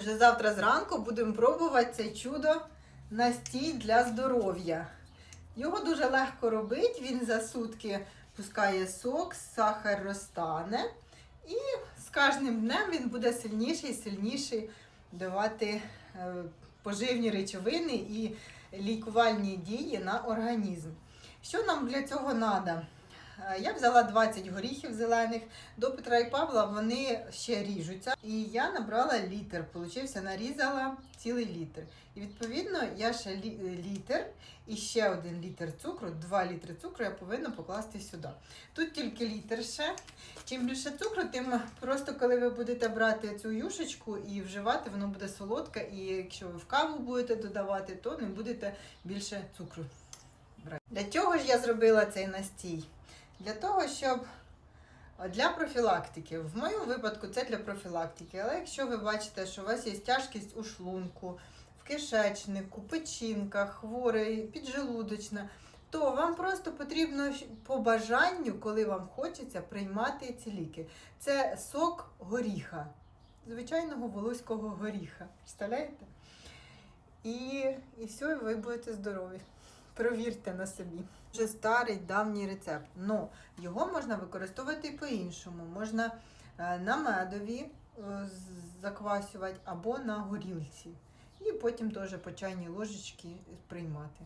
Вже завтра зранку будемо пробувати це чудо настій для здоров'я. Його дуже легко робити, він за сутки пускає сок, сахар розтане. І з кожним днем він буде сильніший і сильніший давати е, поживні речовини і лікувальні дії на організм. Що нам для цього треба? Я взяла 20 горіхів зелених. До Петра і Павла вони ще ріжуться. І я набрала літр. Получився, нарізала цілий літр. І відповідно я ще лі- літр і ще один літр цукру, 2 літри цукру я повинна покласти сюди. Тут тільки літр ще. Чим більше цукру, тим просто коли ви будете брати цю юшечку і вживати, воно буде солодке. І якщо ви в каву будете додавати, то не будете більше цукру брати. Для чого ж я зробила цей настій? Для того, щоб для профілактики. В моєму випадку це для профілактики. Але якщо ви бачите, що у вас є тяжкість у шлунку, в кишечнику, печінках, хворий, піджелудочна, то вам просто потрібно по бажанню, коли вам хочеться, приймати ці ліки. Це сок горіха, звичайного волоського горіха. Представляєте? І, і все, і ви будете здорові. Провірте на собі. Вже старий давній рецепт. Ну, його можна використовувати по-іншому. Можна е, на медові е, заквасювати або на горілці. І потім теж по чайній ложечці приймати.